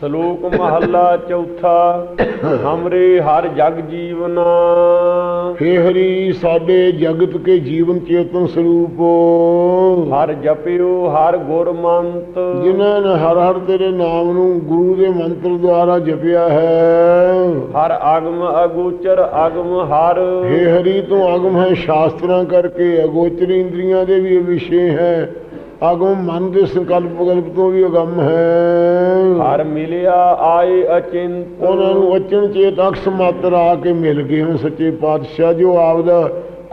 ਸ਼ਲੋਕ ਮਹੱਲਾ ਚੌਥਾ ਹਮਰੇ ਹਰ ਜਗ ਜੀਵਨਾ। हे ਹਰੀ ਸਾਡੇ ਜਗਤ ਕੇ ਜੀਵਨ ਚੇਤਨ ਸਰੂਪ। ਹਰ ਜਪਿਓ ਹਰ ਗੁਰ ਮੰਤ ਜਿਨ੍ਹਾਂ ਨੇ ਹਰ ਹਰ ਤੇਰੇ ਨਾਮ ਨੂੰ ਗੁਰੂ ਦੇ ਮੰਤਰ ਦੁਆਰਾ ਜਪਿਆ ਹੈ। ਹਰ ਆਗਮ ਅਗੋਚਰ ਆਗਮ ਹਰ। हे ਹਰੀ ਤੂੰ ਆਗਮ ਹੈ ਸ਼ਾਸਤਰਾਂ ਕਰਕੇ ਅਗੋਚਰ ਇੰਦਰੀਆਂ ਦੇ ਵੀ ਵਿਸ਼ੇ ਹੈ। ਆਗਮ ਮਨ ਦੇ ਸੰਕਲਪ ਗਲਪ ਤੋਂ ਵੀ ਅਗੰਮ ਹੈ। ਹਰ ਮਿਲਿਆ ਆਏ ਅਚਿੰਤ। ਉਹਨਾਂ ਨੂੰ ਅਚਨ ਚੇਤ ਅਕਸ ਮਾਤਰ ਆ ਕੇ ਮਿਲ ਗਏ ਹਨ। ਸੱਚੇ ਪਾਤਸ਼ਾਹ ਜੋ ਆਪਦਾ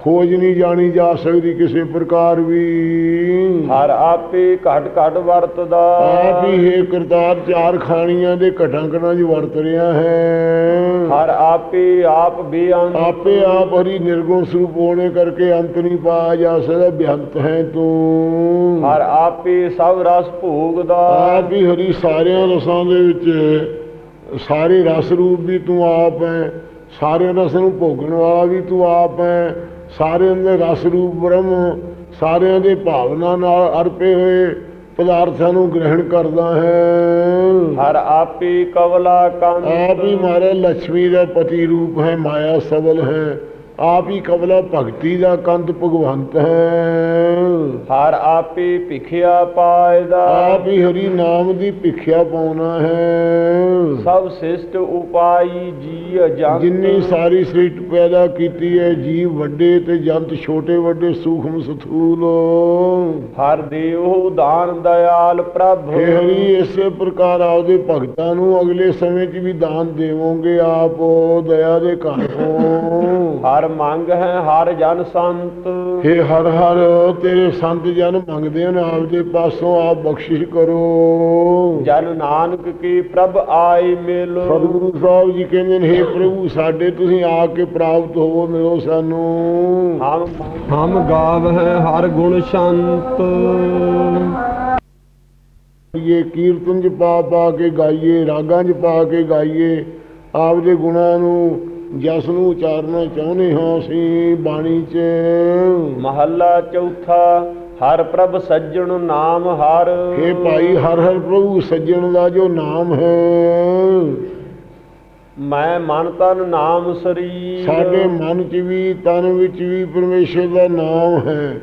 ਖੋਜ ਨਹੀਂ ਜਾਣੀ ਜਾ ਸਕਦੀ ਕਿਸੇ ਪ੍ਰਕਾਰ ਵੀ। ਹਰ ਆਪੇ ਘਟ ਘਟ ਵਰਤਦਾ। ਆਪ ਹੀ ਹੈ ਕਰਤਾਰ ਚਾਰ ਖਾਣੀਆਂ ਦੇ ਘਟਾਂ ਘਟਾਂ 'ਚ ਵਰਤ ਰਿਹਾ ਹੈ। ਹਰ ਆਪੇ ਆਪ ਬੇਅੰਤ। ਆਪੇ ਆਪ ਹਰੀ ਨਿਰਗੁਣ ਸਰੂਪ ਹੋਣੇ ਕਰਕੇ ਅੰਤ ਨਹੀਂ ਪਾਇਆ ਜਾ ਸਕਦਾ ਬਿਹੰਤ ਹੈ ਤੂੰ। ਹਰ ਆਪੇ ਸਭ ਰਸ ਭੋਗਦਾ। ਆਪ ਹੀ ਹਰੀ ਸਾਰਿਆਂ ਰਸਾਂ ਦੇ ਵਿੱਚ ਸਾਰੇ ਰਸ ਰੂਪ ਵੀ ਤੂੰ ਆਪ ਹੈ। ਸਾਰੇ ਰਸ ਨੂੰ ਭੋਗਣ ਵਾਲਾ ਵੀ ਤੂੰ ਆਪ ਹੈ। ਸਾਰਿਆਂ ਦੇ ਰਸ ਰੂਪ ਬ੍ਰਹਮ ਸਾਰਿਆਂ ਦੇ ਭਾਵਨਾ ਨਾਲ ਅਰਪੇ ਹੋਏ ਪਦਾਰਥਾਂ ਨੂੰ ਗ੍ਰਹਿਣ ਕਰਦਾ ਹੈ। ਹਰ ਆਪੇ ਕਵਲਾ ਕੰਤ। ਆਪ ਹੀ ਮਾਰੇ ਲక్ష్ਮੀ ਦਾ ਪਤੀ ਰੂਪ ਹੈ ਮਾਇਆ ਸਬਲ ਹੈ। ਆਪ ਹੀ ਕਬਲਾ ਭਗਤੀ ਦਾ ਕੰਤ ਭਗਵੰਤ ਹੈ। ਹਰ ਆਪੇ ਭਿਖਿਆ ਪਾਇਦਾ। ਆਪ ਹੀ ਹਰੀ ਨਾਮ ਦੀ ਭਿਖਿਆ ਪਾਉਣਾ ਹੈ। ਸਭ ਸਿਸ਼ਟ ਉਪਾਈ ਜੀ ਅਜੰਤ ਜਿੰਨੀ ਸਾਰੀ ਸ੍ਰਿਸ਼ਟ ਪੈਦਾ ਕੀਤੀ ਹੈ ਜੀਵ ਵੱਡੇ ਤੇ ਜੰਤ ਛੋਟੇ ਵੱਡੇ ਸੂਖਮ ਸਥੂਲ। ਹਰ ਦੇਵ ਦਾਨ ਦਇਆਲ ਪ੍ਰਭ। ਹੇ ਹਰੀ ਇਸੇ ਪ੍ਰਕਾਰ ਆਪਦੇ ਭਗਤਾਂ ਨੂੰ ਅਗਲੇ ਸਮੇਂ 'ਚ ਵੀ ਦਾਨ ਦੇਵੋਗੇ ਆਪ ਦਇਆ ਦੇ ਘਰ ਤੋਂ। ਹਰ ਮੰਗ ਹੈ ਹਰ ਜਨ ਸੰਤ। ਹੇ ਹਰ ਹਰ ਤੇਰੇ ਸੰਤ ਜਨ ਮੰਗਦੇ ਹਨ ਆਪਦੇ ਪਾਸੋਂ ਆਪ ਬਖਸ਼ਿਸ਼ ਕਰੋ। ਜਨ ਨਾਨਕ ਕੀ ਪ੍ਰਭ ਆਏ ਮਿਲ। ਸਤਿਗੁਰੂ ਸਾਹਿਬ ਜੀ ਕਹਿੰਦੇ ਨੇ ਹੇ ਪ੍ਰਭੂ ਸਾਡੇ ਤੁਸੀਂ ਆ ਕੇ ਪ੍ਰਾਪਤ ਹੋਵੋ ਮਿਲੋ ਸਾਨੂੰ। ਹਮ। ਹਮ ਗਾਵ ਹੈ ਹਰ ਗੁਣ ਸ਼ੰਤ। ਇਹ ਕੀਰਤਨ ਚ ਪਾ ਪਾ ਕੇ ਗਾਈਏ ਰਾਗਾਂ ਚ ਪਾ ਕੇ ਗਾਈਏ ਆਪਦੇ ਗੁਣਾਂ ਨੂੰ ਜਸ ਨੂੰ ਉਚਾਰਨਾ ਚਾਹੁੰਦੇ ਹਾਂ ਅਸੀਂ ਬਾਣੀ ਚ। ਮਹੱਲਾ ਚੌਥਾ ਹਰ ਪ੍ਰਭ ਸੱਜਣ ਨਾਮ ਹਰ। ਹੇ ਭਾਈ ਹਰ ਹਰ ਪ੍ਰਭੂ ਸੱਜਣ ਦਾ ਜੋ ਨਾਮ ਹੈ। ਮੈਂ ਮਨ ਤਨ ਨਾਮ ਸਰੀਰ। ਸਾਡੇ ਮਨ ਚ ਵੀ ਤਨ ਵਿੱਚ ਵੀ ਪਰਮੇਸ਼ਰ ਦਾ ਨਾਮ ਹੈ।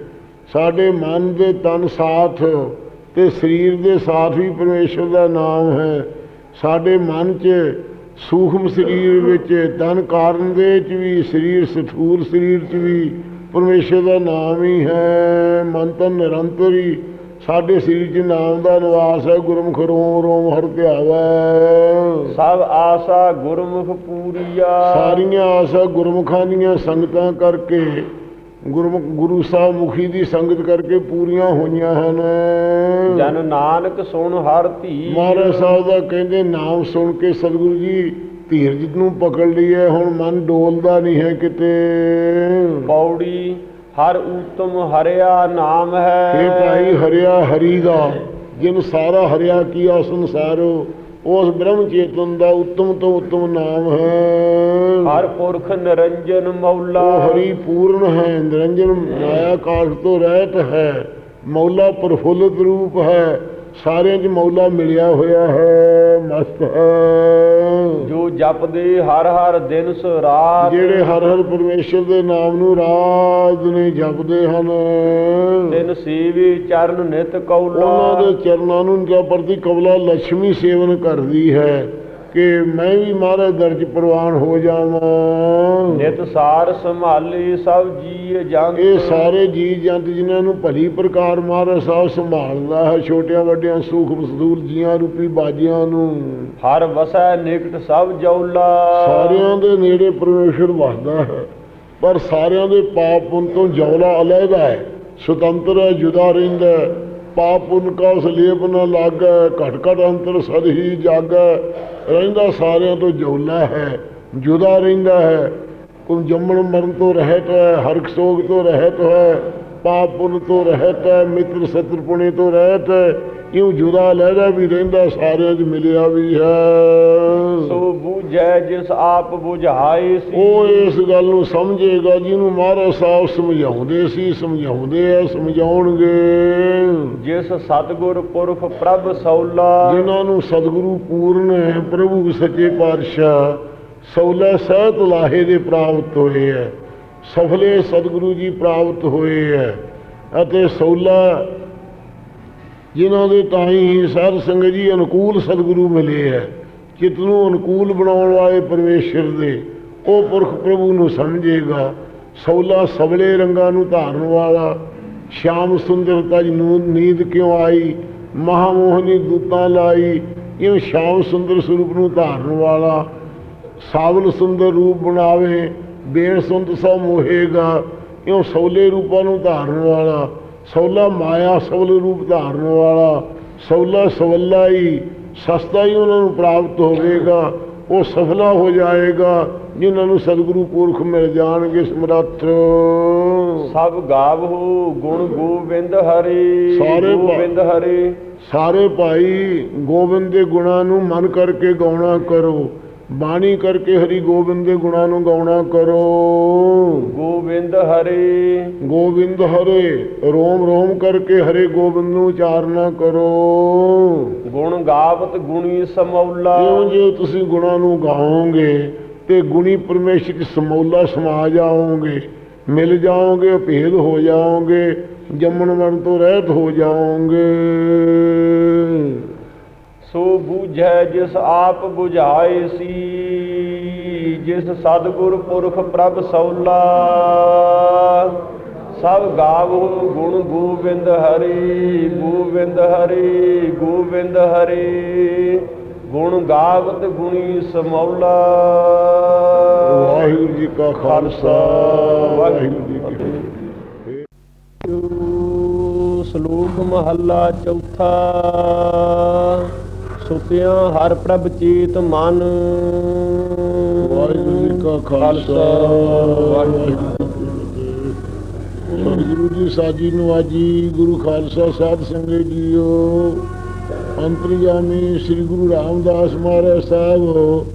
ਸਾਡੇ ਮਨ ਦੇ ਤਨ ਸਾਥ ਤੇ ਸਰੀਰ ਦੇ ਸਾਥ ਵੀ ਪਰਮੇਸ਼ਰ ਦਾ ਨਾਮ ਹੈ। ਸਾਡੇ ਮਨ 'ਚ ਸੂਖਮ ਸਰੀਰ ਵਿੱਚ ਤਨ ਕਾਰਨ ਦੇ 'ਚ ਵੀ ਸਰੀਰ ਸਥੂਲ ਸਰੀਰ 'ਚ ਵੀ ਪਰਮੇਸ਼ਰ ਦਾ ਨਾਮ ਹੀ ਹੈ ਮਨ ਤਨ ਨਿਰੰਤਰ ਹੀ। ਸਾਡੇ ਸਰੀਰ 'ਚ ਨਾਮ ਦਾ ਨਿਵਾਸ ਹੈ ਗੁਰਮੁਖ ਰੋਮ ਰੋਮ ਹਰ ਧਿਆਵੈ। ਸਭ ਆਸਾ ਗੁਰਮੁਖ ਪੂਰੀਆ। ਸਾਰੀਆਂ ਆਸਾਂ ਗੁਰਮੁਖਾਂ ਦੀਆਂ ਸੰਗਤਾਂ ਕਰਕੇ ਗੁਰੂ ਸਾਹਿਬ ਮੁਖੀ ਦੀ ਸੰਗਤ ਕਰਕੇ ਪੂਰੀਆਂ ਹੋਈਆਂ ਹਨ। ਜਨ ਨਾਨਕ ਸੁਣ ਹਰ ਧੀ। ਮਹਾਰਾਜ ਸਾਹਿਬ ਦਾ ਕਹਿੰਦੇ ਨਾਮ ਸੁਣ ਕੇ ਸਤਿਗੁਰੂ ਜੀ ਧੀਰਜ ਨੂੰ ਪਕੜ ਲਈਏ ਹੁਣ ਮਨ ਡੋਲਦਾ ਨਹੀਂ ਹੈ ਕਿਤੇ। ਪੌੜੀ ਹਰ ਊਤਮ ਹਰਿਆ ਨਾਮ ਹੈ। ਇਹ ਭਾਈ ਹਰਿਆ ਹਰੀ ਦਾ ਜਿਨ ਸਾਰਾ ਹਰਿਆ ਕੀਆ ਸੰਸਾਰੋ ਉਸ ਬ੍ਰਹਮ ਚੇਤਨ ਦਾ ਉੱਤਮ ਤੋਂ ਉੱਤਮ ਨਾਮ ਹੈ। ਹਰ ਪੁਰਖ ਨਿਰੰਜਨ ਮੌਲਾ। ਉਹ ਹਰੀ ਪੂਰਨ ਹੈ ਨਿਰੰਜਨ ਮਾਇਆ ਕਾਸ਼ ਤੋਂ ਰਹਿਤ ਹੈ ਮੌਲਾ ਪ੍ਰਫੁੱਲਤ ਰੂਪ ਹੈ। ਸਾਰਿਆਂ 'ਚ ਮੌਲਾ ਮਿਲਿਆ ਹੋਇਆ ਹੈ ਮਸਤ ਹੈ। ਜੋ ਜਪਦੇ ਹਰ ਹਰ ਦਿਨ ਸੋ ਰਾਤ। ਜਿਹੜੇ ਹਰ ਹਰ ਪਰਮੇਸ਼ਰ ਦੇ ਨਾਮ ਨੂੰ ਰਾਜ ਨੇ ਜਪਦੇ ਹਨ। ਤਿਨ ਸੇਵੀ ਚਰਨ ਨਿਤ ਕੌਲਾ। ਉਹਨਾਂ ਦੇ ਚਰਨਾਂ ਨੂੰ ਜਾਂ ਪ੍ਰਤੀ ਕਬਲਾ ਲక్ష్ਮੀ ਸੇਵਨ ਕਰਦੀ ਹੈ। ਕਿ ਮੈਂ ਵੀ ਮਹਾਰਾਜ ਦਰਜ ਪ੍ਰਵਾਨ ਹੋ ਜਾਵਾਂ। ਨਿਤ ਸਾਰ ਸੰਭਾਲੀ ਸਭ ਜੀ ਜੰਤ। ਇਹ ਸਾਰੇ ਜੀ ਜੰਤ ਜਿਨ੍ਹਾਂ ਨੂੰ ਭਲੀ ਪ੍ਰਕਾਰ ਮਹਾਰਾਜ ਸਾਹਿਬ ਸੰਭਾਲਦਾ ਹੈ ਛੋਟਿਆਂ ਵੱਡਿਆਂ ਸੂਖਮ ਸਦੂਲ ਜੀਆਂ ਰੂਪੀ ਬਾਜੀਆਂ ਨੂੰ। ਹਰ ਵਸੈ ਨਿਕਟ ਸਭ ਜੌਲਾ ਸਾਰਿਆਂ ਦੇ ਨੇੜੇ ਪਰਮੇਸ਼ਰ ਵਸਦਾ ਹੈ ਪਰ ਸਾਰਿਆਂ ਦੇ ਪਾਪ ਪੁੰਨ ਤੋਂ ਜੌਲਾ ਅਲੱਗਾ ਹੈ ਸੁਤੰਤਰ ਹੈ ਜੁਦਾ ਰਹਿੰਦਾ ਹੈ। ਪਾਪ ਪੁੰਨ ਕਾ ਉਸ ਲੇਪ ਨਾ ਲਾਗੈ, ਘਟ ਘਟ ਅੰਤਰ ਸਦ ਹੀ ਜਾਗੈ। ਰਹਿੰਦਾ ਸਾਰਿਆਂ ਤੋਂ ਜੌਲਾ ਹੈ, ਜੁਦਾ ਰਹਿੰਦਾ ਹੈ। ਕੋਈ ਜੰਮਣ ਮਰਨ ਤੋਂ ਰਹਿਤ ਹੈ, ਹਰ ਸੋਗ ਤੋਂ ਰਹਿਤ ਹੈ। ਪਾਪ ਪੁੰਨ ਤੋਂ ਰਹਿਤ ਹੈ ਮਿੱਤਰ ਸਤਰ ਪੁਣੇ ਤੋਂ ਰਹਿਤ ਹੈ। ਇਉਂ ਜੁਦਾ ਲਹਿਦਾ ਵੀ ਰਹਿੰਦਾ ਸਾਰਿਆਂ 'ਚ ਮਿਲਿਆ ਵੀ ਹੈ। ਸੋ ਬੂਝੈ ਜਿਸ ਆਪ ਬੁਝਾਏ ਸੀ। ਉਹ ਇਸ ਗੱਲ ਨੂੰ ਸਮਝੇਗਾ ਜਿਹਨੂੰ ਮਹਾਰਾਜ ਸਾਹਿਬ ਸਮਝਾਉਂਦੇ ਸੀ ਸਮਝਾਉਂਦੇ ਆ ਸਮਝਾਉਣਗੇ। ਜਿਸ ਸਤਗੁਰ ਪੁਰਖ ਪ੍ਰਭ ਸੌਲਾ। ਜਿਨ੍ਹਾਂ ਨੂੰ ਸਤਿਗੁਰੂ ਪੂਰਨ ਹੈ ਪ੍ਰਭੂ ਸੱਚੇ ਪਾਤਸ਼ਾਹ ਸੌਲੇ ਸਹਿਤ ਲਾਹੇ ਦੇ ਪ੍ਰਾਪਤ ਹੋਏ ਹੈ। ਸਫਲੇ ਸਤਿਗੁਰੂ ਜੀ ਪ੍ਰਾਪਤ ਹੋਏ ਹੈ ਅਤੇ ਸੌਲਾ ਜਿਨ੍ਹਾਂ ਦੇ ਤਾਈ ਹੀ ਸਾਧ ਸੰਗਤ ਜੀ ਅਨੁਕੂਲ ਸਤਿਗੁਰੂ ਮਿਲੇ ਹੈ ਚਿੱਤ ਨੂੰ ਅਨੁਕੂਲ ਬਣਾਉਣ ਵਾਲੇ ਪਰਮੇਸ਼ਰ ਦੇ, ਉਹ ਪੁਰਖ ਪ੍ਰਭੂ ਨੂੰ ਸਮਝੇਗਾ। ਸੌਲਾ ਸਵਲੇ ਰੰਗਾਂ ਨੂੰ ਧਾਰਨ ਵਾਲਾ, ਸ਼ਾਮ ਸੁੰਦਰਤਾ ਜੀ ਨੂੰ ਨੀਂਦ ਕਿਉਂ ਆਈ? ਮਹਾਮੋਹਨੀ ਦੂਤਾਂ ਲਾਈ ਇਹ ਸ਼ਾਮ ਸੁੰਦਰ ਸਰੂਪ ਨੂੰ ਧਾਰਨ ਵਾਲਾ, ਸਾਵਲ ਸੁੰਦਰ ਰੂਪ ਬਣਾਵੇ। ਬੇਣ ਸੁੰਦ ਸੋ ਮੋਹੇਗਾ ਇਉਂ ਸੌਲੇ ਰੂਪਾਂ ਨੂੰ ਧਾਰਨ ਵਾਲਾ ਸੌਲਾ ਮਾਇਆ ਸਵਲ ਰੂਪ ਧਾਰਨ ਵਾਲਾ ਸੌਲਾ ਸਵੱਲਾ ਹੀ ਸਸਤਾ ਹੀ ਉਹਨਾਂ ਨੂੰ ਪ੍ਰਾਪਤ ਹੋਵੇਗਾ ਉਹ ਸਫਲਾ ਹੋ ਜਾਏਗਾ ਜਿਨ੍ਹਾਂ ਨੂੰ ਸਤਿਗੁਰੂ ਪੁਰਖ ਮਿਲ ਜਾਣਗੇ ਸਮਰੱਥ। ਸਭ ਗਾਵਹੁ ਗੁਣ ਗੋਬਿੰਦ ਹਰੀ ਸਾਰੇ ਗੋਬਿੰਦ ਹਰੀ। ਸਾਰੇ ਭਾਈ ਗੋਬਿੰਦ ਦੇ ਗੁਣਾਂ ਨੂੰ ਮਨ ਕਰਕੇ ਗਾਉਣਾ ਕਰੋ। ਬਾਣੀ ਕਰਕੇ ਹਰੀ ਗੋਬਿੰਦ ਦੇ ਗੁਣਾਂ ਨੂੰ ਗਾਉਣਾ ਕਰੋ। ਗੋਬਿੰਦ ਹਰੀ। ਗੋਬਿੰਦ ਹਰੇ ਰੋਮ ਰੋਮ ਕਰਕੇ ਹਰੇ ਗੋਬਿੰਦ ਨੂੰ ਉਚਾਰਨਾ ਕਰੋ। ਗੁਣ ਗਾਵਤ ਗੁਣੀ ਸਮੌਲਾ। ਜਿਉਂ ਜਿਉਂ ਤੁਸੀਂ ਗੁਣਾਂ ਨੂੰ ਗਾਓਗੇ ਤੇ ਗੁਣੀ ਪਰਮੇਸ਼ਰ ਚ ਸਮੌਲਾ ਸਮਾ ਜਾਓਗੇ ਮਿਲ ਜਾਓਗੇ ਭੇਦ ਹੋ ਜਾਓਗੇ ਜੰਮਣ ਮਰਨ ਤੋਂ ਰਹਿਤ ਹੋ ਜਾਓਗੇ। ਸੋ ਬੂਝੈ ਜਿਸ ਆਪ ਬੁਝਾਏ ਸੀ ਜਿਸ ਸਤਿਗੁਰ ਪੁਰਖ ਪ੍ਰਭ ਸੌਲਾ। ਸਭ ਗਾਵਹੁ ਗੁਣ ਗੋਬਿੰਦ ਹਰੀ ਗੋਬਿੰਦ ਹਰੀ ਗੋਬਿੰਦ ਹਰੀ। ਗੁਣ ਗਾਵਤ ਗੁਣੀ ਸਮੌਲਾ। ਵਾਹਿਗੁਰੂ ਜੀ ਕਾ ਖਾਲਸਾ ਵਾਹਿਗੁਰੂ ਜੀ ਕੀ ਫਤਿਹ। ਸ਼ਲੋਕ ਮਹੱਲਾ ਚੌਥਾ। ਸੁਤਿਆਂ, ਹਰ ਪ੍ਰਭ ਚੀਤ ਮਨ। ਵਾਹਿਗੁਰੂ ਜੀ ਕਾ ਖਾਲਸਾ, ਵਾਹਿਗੁਰੂ ਜੀ ਜੀ ਸਾਜੀ ਨਵਾਜੀ ਗੁਰੂ ਖਾਲਸਾ ਸਾਧ ਸੰਗਤ ਜੀਓ। ਅੰਤਰਜਾਮੀ ਸ੍ਰੀ ਗੁਰੂ ਰਾਮਦਾਸ ਮਹਾਰਾਜ ਸਾਹਿਬ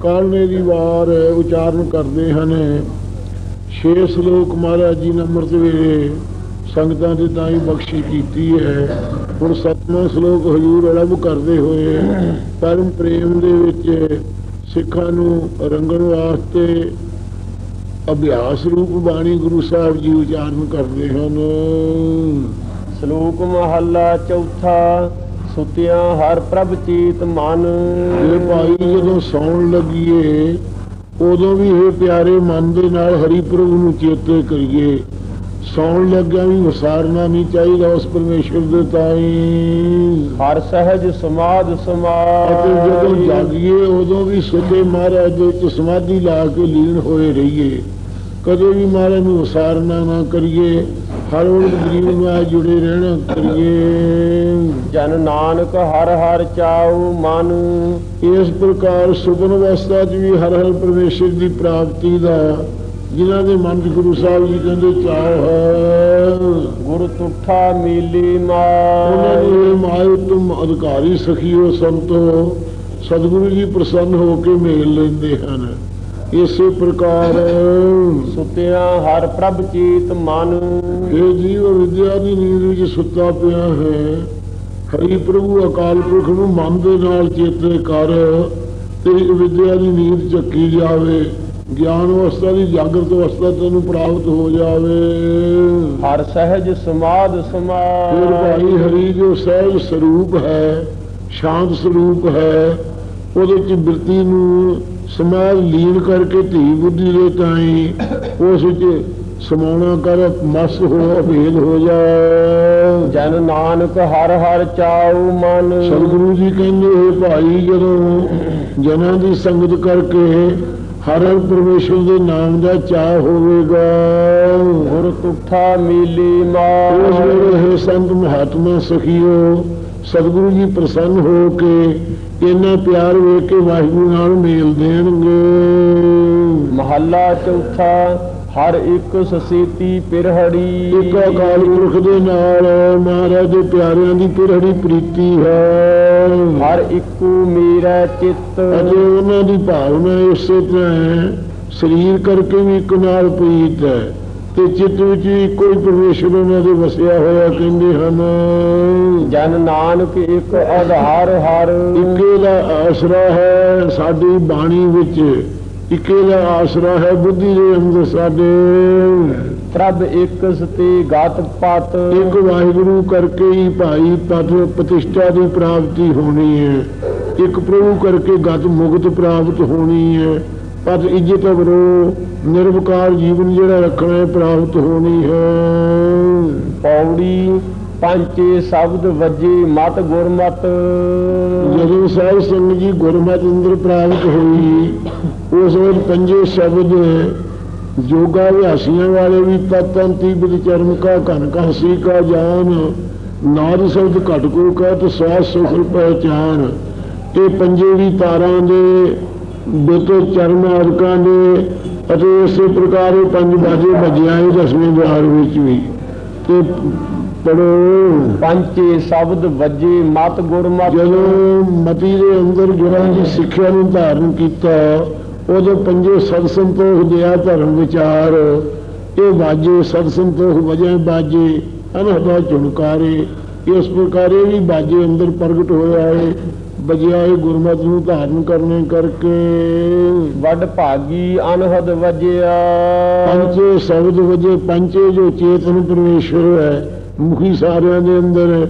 ਕਾਲਨੇ ਦੀ ਵਾਰ ਉਚਾਰਨ ਕਰਦੇ ਹਨ। ਛੇ ਸ਼ਲੋਕ ਮਹਾਰਾਜ ਜੀ ਨੇ ਅੰਮ੍ਰਿਤ ਵੇਲੇ ਸੰਗਤਾਂ ਦੇ ਤਾਂ ਹੀ ਬਖਸ਼ੀ ਕੀਤੀ ਹੈ। ਹੁਣ ਸਤਵਾਂ ਸ਼ਲੋਕ ਹਜੂਰ ਅਲੱਗ ਕਰਦੇ ਹੋਏ ਪਰਮ ਪ੍ਰੇਮ ਦੇ ਵਿੱਚ ਸਿੱਖਾਂ ਨੂੰ ਰੰਗਣ ਵਾਸਤੇ ਅਭਿਆਸ ਰੂਪ ਬਾਣੀ ਗੁਰੂ ਸਾਹਿਬ ਜੀ ਉਚਾਰਨ ਕਰਦੇ ਹਨ। ਸ਼ਲੋਕ ਮਹੱਲਾ ਚੌਥਾ ਸੁਤਿਆਂ ਹਰ ਪ੍ਰਭ ਚੀਤ ਮਨ। ਇਹ ਭਾਈ ਜਦੋਂ ਸੌਣ ਲੱਗੀਏ ਉਦੋਂ ਵੀ ਇਹ ਪਿਆਰੇ ਮਨ ਦੇ ਨਾਲ ਹਰੀ ਪ੍ਰਭੂ ਨੂੰ ਚੇਤੇ ਕਰੀਏ। ਸੌਣ ਲੱਗਿਆ ਵੀ ਵਸਾਰਨਾ ਨਹੀਂ ਚਾਹੀਦਾ ਉਸ ਪਰਮੇਸ਼ਰ ਦੇ ਤਾਈ। ਹਰ ਸਹਿਜ ਸਮਾਧ ਅਤੇ ਜਦੋਂ ਜਾਗੀਏ ਉਦੋਂ ਵੀ ਸੁਤੇ ਮਹਾਰਾਜ ਦੇ ਵਿੱਚ ਸਮਾਧੀ ਲਾ ਕੇ ਲੀਨ ਹੋਏ ਰਹੀਏ। ਕਦੇ ਵੀ ਮਹਾਰਾਜ ਨੂੰ ਵਸਾਰਨਾ ਨਾ ਕਰੀਏ ਹਰ ਵਕਤ ਗਰੀਬ ਨਾਲ ਜੁੜੇ ਰਹਿਣਾ ਕਰੀਏ। ਜਨ ਨਾਨਕ ਹਰ ਹਰ ਚਾਉ ਮਨ। ਇਸ ਪ੍ਰਕਾਰ ਸੁਪਨ ਅਵਸਥਾ 'ਚ ਵੀ ਹਰ ਹਰ ਪਰਮੇਸ਼ਰ ਦੀ ਪ੍ਰਾਪਤੀ ਦਾ ਜਿਨ੍ਹਾਂ ਦੇ ਮਨ 'ਚ ਗੁਰੂ ਸਾਹਿਬ ਜੀ ਕਹਿੰਦੇ ਚਾਹ ਹੈ। ਗੁਰ ਤੁਠਾ ਮੀਲੀ ਇਹ ਮਾਇ ਤੁਮ ਅਧਿਕਾਰੀ ਸਖੀਓ ਸੰਤੋ ਸਤਿਗੁਰੂ ਜੀ ਪ੍ਰਸੰਨ ਹੋ ਕੇ ਮੇਲ ਲੈਂਦੇ ਹਨ। ਇਸੇ ਪ੍ਰਕਾਰ ਸੁਤਿਆਂ ਹਰ ਪ੍ਰਭ ਚੀਤ ਮਨ। ਇਹ ਜੀਵ ਵਿਦਿਆ ਦੀ ਨੀਂਦ ਵਿੱਚ ਸੁੱਤਾ ਪਿਆ ਹੈ। ਹਰੀ ਪ੍ਰਭੂ ਅਕਾਲ ਪੁਰਖ ਨੂੰ ਮਨ ਦੇ ਨਾਲ ਚੇਤੇ ਕਰ ਤੇ ਵਿਦਿਆ ਦੀ ਨੀਂਦ ਚੱਕੀ ਜਾਵੇ। ਗਿਆਨ ਅਵਸਥਾ ਦੀ ਜਾਗਰਤ ਅਵਸਥਾ ਤੈਨੂੰ ਪ੍ਰਾਪਤ ਹੋ ਜਾਵੇ। ਹਰ ਸਹਿਜ ਸਮਾਧ ਫਿਰ ਸਮਾਈ ਭਾਈ ਹਰੀ ਜੋ ਸਹਿਜ ਸਰੂਪ ਹੈ ਸ਼ਾਂਤ ਸਰੂਪ ਹੈ ਉਹਦੇ ਚ ਬਿਰਤੀ ਨੂੰ ਸਮਾਜ ਲੀਨ ਕਰਕੇ ਧੀ ਬੁੱਧੀ ਦੇ ਤਾਈ ਉਸ ਵਿੱਚ ਸਮਾਉਣਾ ਕਰ ਮਸ ਹੋ ਅਭੇਦ ਹੋ ਜਾ। ਜਨ ਨਾਨਕ ਹਰ ਹਰ ਚਾਉ ਮਨ। ਸਤਿਗੁਰੂ ਜੀ ਕਹਿੰਦੇ ਹੈ ਭਾਈ ਜਦੋਂ ਜਨਾਂ ਦੀ ਸੰਗਤ ਕਰਕੇ ਹਰ ਪਰਮੇਸ਼ਰ ਦੇ ਨਾਮ ਦਾ ਚਾਹ ਹੋਵੇਗਾ। ਗੁਰ ਤੁਠਾ ਮੀਲੀ ਉਸ ਮਾਈ ਵੇਲੇ ਹੈ ਸੰਤ ਮਹਾਤਮਾ ਸਖੀਓ ਸਤਿਗੁਰੂ ਜੀ ਪ੍ਰਸੰਨ ਹੋ ਕੇ ਇਹਨਾਂ ਪਿਆਰ ਵੇਖ ਕੇ ਵਾਹਿਗੁਰੂ ਨਾਲ ਮੇਲ ਦੇਣਗੇ। ਮਹੱਲਾ ਚੌਥਾ ਹਰ ਇੱਕ ਸਸੇਤੀ ਪਿਰਹੜੀ। ਇੱਕ ਅਕਾਲ ਪੁਰਖ ਦੇ ਨਾਲ ਮਹਾਰਾਜ ਦੇ ਪਿਆਰਿਆਂ ਦੀ ਪਿਰਹੜੀ ਪ੍ਰੀਤੀ ਹੈ। ਹਰ ਇੱਕ ਮੇਰਾ ਚਿੱਤ। ਅਤੇ ਉਹਨਾਂ ਦੀ ਭਾਵਨਾ ਇਸੇ ਤਰ੍ਹਾਂ ਹੈ ਸਰੀਰ ਕਰਕੇ ਵੀ ਇੱਕ ਨਾਲ ਪ੍ਰੀਤ ਹੈ ਤੇ ਚਿੱਤ ਵਿੱਚ ਵੀ ਇੱਕੋ ਹੀ ਪਰਮੇਸ਼ਰ ਉਹਨਾਂ ਦੇ ਵਸਿਆ ਹੋਇਆ ਕਹਿੰਦੇ ਹਨ। ਜਨ ਨਾਨਕ ਇੱਕ ਆਧਾਰ ਹਰ। ਇੱਕੇ ਦਾ ਆਸਰਾ ਹੈ ਸਾਡੀ ਬਾਣੀ ਵਿੱਚ। ਇੱਕੇ ਦਾ ਆਸਰਾ ਹੈ ਬੁੱਧੀ ਦੇ ਅੰਦਰ ਸਾਡੇ। ਪ੍ਰਭ ਇੱਕ ਸਤੇ ਗਤ ਪਤ। ਇੱਕ ਵਾਹਿਗੁਰੂ ਕਰਕੇ ਹੀ ਭਾਈ ਪਦ ਪ੍ਰਤਿਸ਼ਠਾ ਦੀ ਪ੍ਰਾਪਤੀ ਹੋਣੀ ਹੈ। ਇੱਕ ਪ੍ਰਭੂ ਕਰਕੇ ਗਤ ਮੁਕਤ ਪ੍ਰਾਪਤ ਹੋਣੀ ਹੈ। ਪਦ ਇੱਜ਼ਤ ਅਵਰੋ ਨਿਰਵਕਾਰ ਜੀਵਨ ਜਿਹੜਾ ਰੱਖਣਾ ਹੈ ਪ੍ਰਾਪਤ ਹੋਣੀ ਹੈ। ਪੌੜੀ ਪੰਚੇ ਸ਼ਬਦ ਵੱਜੇ ਮਤ ਗੁਰਮਤ। ਜਦੋਂ ਸਾਧ ਸੰਗਤ ਜੀ ਗੁਰਮਤਿ ਅੰਦਰ ਪ੍ਰਾਪਤ ਹੋਈ, ਉਸ ਵੇਲੇ ਪੰਜੇ ਸ਼ਬਦ ਜੋਗਾ ਅਭਿਆਸੀਆਂ ਵਾਲੇ ਵੀ ਤਤਨ ਤੀਬਤ ਚਰਮ ਕਾ ਘਨ ਕਾ ਸੀ ਕਾ ਜਾਨ, ਨਾਦ ਸ਼ਬਦ ਘਟ ਕੋ ਕਹਿਤ ਸਵਾਸ ਸੁਖਲ ਪਹਿਚਾਨ ਇਹ ਪੰਜੇ ਵੀ ਤਾਰਾਂ ਦੇ ਬੇਤੇ ਚਰਮ ਅਰਕਾਂ ਦੇ ਅਤੇ ਇਸੇ ਪ੍ਰਕਾਰ ਇਹ ਪੰਜ ਬਾਜੇ ਵੱਜਿਆ ਇਹ ਦਸਵੇਂ ਦਵਾਰ ਵਿੱਚ ਵੀ। ਤੇ ਪੜੋ ਪੰਚੇ ਸ਼ਬਦ ਵੱਜੇ ਮਤ ਗੁਰਮਤ ਜਦੋਂ ਮਤੀ ਦੇ ਅੰਦਰ ਗੁਰਾਂ ਦੀ ਸਿੱਖਿਆ ਨੂੰ ਧਾਰਨ ਕੀਤਾ ਉਦੋਂ ਪੰਜੇ ਸਦ ਸੰਤੋਖ ਦਿਆ ਧਰਮ ਵਿਚਾਰ ਇਹ ਬਾਜੇ ਸਦ ਸੰਤੋਖ ਵਜੇ ਬਾਜੇ ਅਨਹਦਾ ਝੁਣਕਾਰੇ ਇਸ ਪ੍ਰਕਾਰ ਇਹ ਵੀ ਬਾਜੇ ਅੰਦਰ ਪ੍ਰਗਟ ਹੋਇਆ ਹੈ। ਬਜਿਆ ਇਹ ਗੁਰਮਤਿ ਨੂੰ ਧਾਰਨ ਕਰਨੇ ਕਰਕੇ। ਵੱਡ ਭਾਗੀ ਅਨਹਦ ਵਜਿਆ। ਪੰਜੇ ਸ਼ਬਦ ਵਜੇ ਪੰਜੇ ਜੋ ਚੇਤਨ ਪਰਮੇਸ਼ਰ ਹੈ ਮੁਖੀ ਸਾਰਿਆਂ ਦੇ ਅੰਦਰ ਹੈ,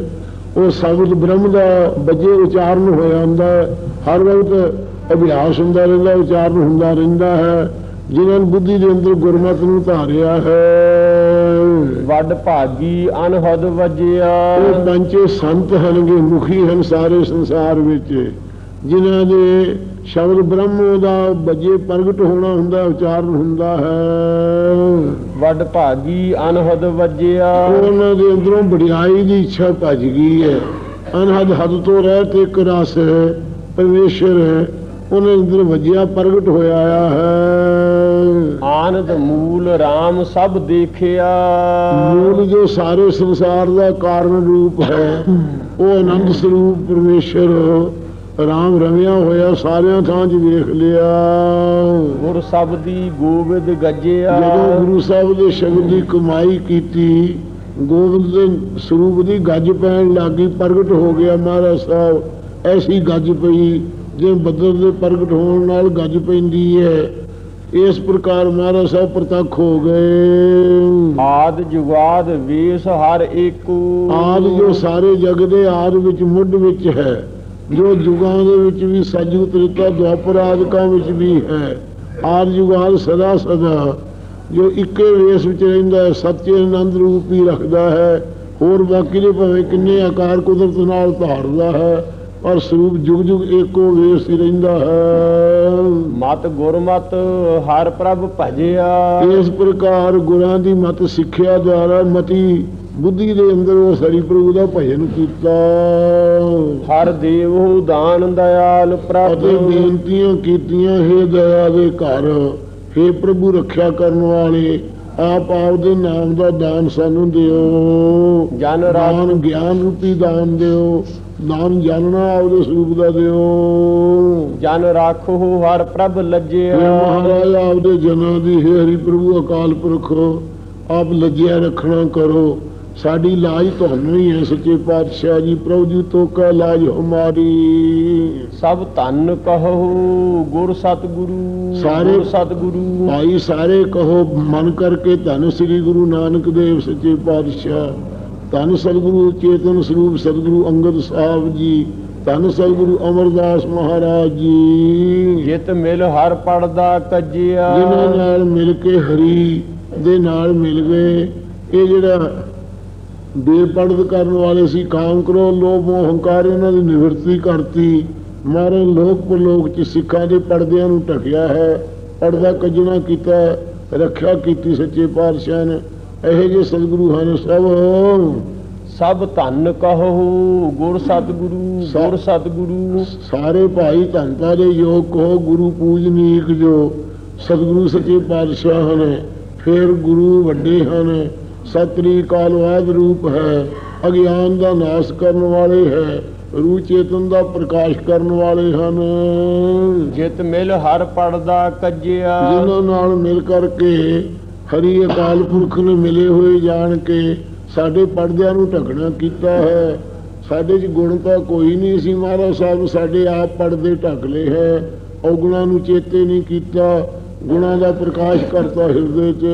ਉਹ ਸ਼ਬਦ ਬ੍ਰਹਮ ਦਾ ਵਜੇ ਉਚਾਰਨ ਹੋਇਆ ਹੁੰਦਾ ਹੈ। ਹਰ ਵਕਤ ਅਭਿਆਸ ਹੁੰਦਾ ਰਹਿੰਦਾ ਉਚਾਰਨ ਹੁੰਦਾ ਰਹਿੰਦਾ ਹੈ। ਜਿਨ੍ਹਾਂ ਬੁੱਧੀ ਦੇ ਅੰਦਰ ਗੁਰਮਤਿ ਨੂੰ ਧਾਰਿਆ ਹੈ। ਵੱਡ ਭਾਗੀ ਅਨਹਦ ਵਜਿਆ। ਉਹ ਪੰਜੇ ਸੰਤ ਹਨਗੇ ਮੁਖੀ ਹਨ ਸਾਰੇ ਸੰਸਾਰ ਵਿੱਚ। ਜਿਨ੍ਹਾਂ ਦੇ ਸ਼ਬਦ ਬ੍ਰਹਮ ਦਾ ਵਜੇ ਪ੍ਰਗਟ ਹੋਣਾ ਹੁੰਦਾ ਉਚਾਰਨ ਹੁੰਦਾ ਹੈ। ਵੱਡ ਭਾਗੀ ਅਨਹਦ ਵਜਿਆ। ਉਹਨਾਂ ਦੇ ਅੰਦਰੋਂ ਵਡਿਆਈ ਦੀ ਇੱਛਾ ਭੱਜ ਗਈ ਹੈ। ਅਨਹਦ ਹੱਦ ਤੋਂ ਰਹਿਤ ਇੱਕ ਰਸ ਹੈ ਪਰਮੇਸ਼ਰ ਹੈ ਉਹਨਾਂ ਦੇ ਅੰਦਰ ਵਜਿਆ ਪ੍ਰਗਟ ਹੋਇਆ ਹੈ। ਆਨੰਦ ਮੂਲ RAM ਸਭ ਦੇਖਿਆ। ਮੂਲ ਜੋ ਸਾਰੇ ਸੰਸਾਰ ਦਾ ਕਾਰਨ ਰੂਪ ਹੈ ਉਹ ਆਨੰਦ ਸਰੂਪ ਪਰਮੇਸ਼ਰ ਰਾਮ ਰਮਿਆ ਹੋਇਆ ਸਾਰਿਆਂ ਥਾਂ 'ਚ ਵੇਖ ਲਿਆ। ਗੁਰ ਸਭ ਦੀ ਗੋਬਿੰਦ ਗੱਜਿਆ। ਜਦੋਂ ਗੁਰੂ ਸਾਹਿਬ ਦੇ ਸ਼ਬਦ ਦੀ ਕਮਾਈ ਕੀਤੀ ਗੋਬਿੰਦ ਦੇ ਸਰੂਪ ਦੀ ਗੱਜ ਪੈਣ ਲੱਗੀ ਪ੍ਰਗਟ ਹੋ ਗਿਆ ਮਹਾਰਾਜ ਸਾਹਿਬ। ਐਸੀ ਗੱਜ ਪਈ ਜਿਵੇਂ ਬੱਦਲ ਦੇ ਪ੍ਰਗਟ ਹੋਣ ਨਾਲ ਗੱਜ ਪੈਂਦੀ ਹੈ। ਇਸ ਪ੍ਰਕਾਰ ਮਹਾਰਾਜ ਸਾਹਿਬ ਪ੍ਰਤੱਖ ਹੋ ਗਏ। ਆਦ ਜੁਗਾਦ ਵੇਸ ਹਰ ਏਕੂ। ਆਦ ਜੋ ਸਾਰੇ ਜਗ ਦੇ ਆਦ ਵਿੱਚ ਮੁੱਢ ਵਿੱਚ ਹੈ ਜੋ ਜੁਗਾਂ ਦੇ ਵਿੱਚ ਵੀ ਸਜੂ ਤ੍ਰਿਤਾ ਦੁਆਪਰ ਆਦਿਕਾਂ ਵਿੱਚ ਵੀ ਹੈ ਆਦ ਜੁਗਾਦ ਸਦਾ ਸਦਾ ਜੋ ਇੱਕੇ ਵੇਸ ਵਿੱਚ ਰਹਿੰਦਾ ਹੈ ਸੱਚੇ ਆਨੰਦ ਰੂਪ ਹੀ ਰੱਖਦਾ ਹੈ ਹੋਰ ਬਾਕੀ ਦੇ ਭਾਵੇਂ ਕਿੰਨੇ ਆਕਾਰ ਕੁਦਰਤ ਨਾਲ ਧਾਰਦਾ ਹੈ ਪਰ ਸਰੂਪ ਜੁਗ ਜੁਗ ਏਕੋ ਵੇਸ ਹੀ ਰਹਿੰਦਾ ਹੈ। ਮਤ ਗੁਰਮਤ ਹਰ ਪ੍ਰਭ ਭਜਿਆ। ਇਸ ਪ੍ਰਕਾਰ ਗੁਰਾਂ ਦੀ ਮਤ ਸਿੱਖਿਆ ਦੁਆਰਾ ਮਤੀ ਬੁੱਧੀ ਦੇ ਅੰਦਰ ਉਹ ਸਰੀ ਪ੍ਰਭੂ ਦਾ ਭਜਨ ਕੀਤਾ। ਹਰ ਦੇਵ ਦਾਨ ਦਇਆਲ ਪ੍ਰਭ। ਬੇਨਤੀਆਂ ਕੀਤੀਆਂ ਹੈ ਦਇਆ ਦੇ ਘਰ हे ਪ੍ਰਭੂ ਰੱਖਿਆ ਕਰਨ ਵਾਲੇ ਆਪ ਆਪ ਦੇ ਨਾਮ ਦਾ ਦਾਨ ਸਾਨੂੰ ਦਿਓ। ਜਨ ਦਾਨ ਗਿਆਨ ਰੂਪੀ ਦਾਨ ਦਿਓ। ਦਾਨ ਜਾਣਨਾ ਆਪਦੇ ਸਰੂਪ ਦਾ ਦਿਓ। ਜਨ ਰਾਖੋ ਹਰ ਪ੍ਰਭ ਲੱਜਿਆ। ਮਹਾਰਾਜ ਆਪਦੇ ਜਨਾਂ ਦੀ ਹੈ ਹਰੀ ਪ੍ਰਭੂ ਅਕਾਲ ਪੁਰਖ ਆਪ ਲੱਜਿਆ ਰੱਖਣਾ ਕਰੋ। ਸਾਡੀ ਲਾਜ ਤੁਹਾਨੂੰ ਹੀ ਹੈ ਸੱਚੇ ਪਾਤਸ਼ਾਹ ਜੀ ਪ੍ਰਭੂ ਜੀ ਤੋਂ ਕਾ ਲਾਜ ਹਮਾਰੀ। ਸਭ ਧੰਨ ਕਹੋ ਗੁਰ ਸਤਿਗੁਰੂ ਸਾਰੇ- ਗੁਰ ਸਤਿਗੁਰੂ। ਭਾਈ ਸਾਰੇ ਕਹੋ ਮਨ ਕਰਕੇ ਧੰਨ ਸ੍ਰੀ ਗੁਰੂ ਨਾਨਕ ਦੇਵ ਸੱਚੇ ਪਾਤਸ਼ਾਹ। ਧੰਨ ਸਤਿਗੁਰੂ ਚੇਤਨ ਸਰੂਪ ਸਤਿਗੁਰੂ ਅੰਗਦ ਸਾਹਿਬ ਜੀ ਧੰਨ ਸਤਿਗੁਰੂ ਅਮਰਦਾਸ ਮਹਾਰਾਜ ਜੀ। ਜਿਤ ਮਿਲ ਹਰ ਪੜਦਾ ਕੱਜਿਆ। ਜਿਨ੍ਹਾਂ ਨਾਲ ਮਿਲ ਕੇ ਹਰੀ ਦੇ ਨਾਲ ਮਿਲ ਗਏ। ਇਹ ਜਿਹੜਾ ਬੇਪੜਦ ਕਰਨ ਵਾਲੇ ਸੀ ਕਾਮ ਕਰੋ ਲੋਭ ਮੋਹ ਹੰਕਾਰ ਇਹਨਾਂ ਦੀ ਨਿਵਰਤੀ ਕਰਤੀ। ਮਾਰੇ ਲੋਕ ਪਰਲੋਕ ਚ ਸਿੱਖਾਂ ਦੇ ਪਰਦਿਆਂ ਨੂੰ ਢਕਿਆ ਹੈ। ਪਰਦਾ ਕੱਜਣਾ ਕੀਤਾ ਰੱਖਿਆ ਕੀਤੀ ਸੱਚੇ ਪਾਤਸ਼ਾਹ ਨੇ। ਇਹੋ ਜਿਹੇ ਸਤਿਗੁਰੂ ਹਨ ਸਭ ਸਭ ਧੰਨ ਕਹੋ ਗੁਰ ਸਤਿਗੁਰੂ ਗੁਰ ਸਤਿਗੁਰੂ। ਸਾਰੇ ਭਾਈ ਧੰਤਾ ਦੇ ਯੋਗ ਕੋ ਗੁਰੂ ਪੂਜਨੀਕ ਜੋ। ਸਤਿਗੁਰੂ ਸੱਚੇ ਪਾਤਸ਼ਾਹ ਨੇ ਫਿਰ ਗੁਰੂ ਵੱਡੇ ਹਨ। ਸਤਰੀ ਕਾਲਵਾਦ ਰੂਪ ਹੈ ਅਗਿਆਨ ਦਾ ਨਾਸ਼ ਕਰਨ ਵਾਲੇ ਹੈ ਰੂ ਚੇਤਨ ਦਾ ਪ੍ਰਕਾਸ਼ ਕਰਨ ਵਾਲੇ ਹਨ। ਜਿਤ ਮਿਲ ਹਰ ਪੜਦਾ ਕੱਜਿਆ। ਜਿਨ੍ਹਾਂ ਨਾਲ ਮਿਲ ਕਰਕੇ ਹਰੀ ਅਕਾਲ ਪੁਰਖ ਨੇ ਮਿਲੇ ਹੋਏ ਜਾਣ ਕੇ ਸਾਡੇ ਪਰਦਿਆਂ ਨੂੰ ਢਕਣਾ ਕੀਤਾ ਹੈ। ਸਾਡੇ 'ਚ ਗੁਣ ਤਾਂ ਕੋਈ ਨਹੀਂ ਸੀ ਮਹਾਰਾਜ ਸਾਹਿਬ, ਸਾਡੇ ਆਪ ਪਰਦੇ ਢੱਕ ਲਏ ਹੈ। ਔਗੁਣਾਂ ਨੂੰ ਚੇਤੇ ਨਹੀਂ ਕੀਤਾ, ਗੁਣਾਂ ਦਾ ਪ੍ਰਕਾਸ਼ ਕਰਤਾ ਹਿਰਦੇ 'ਚ।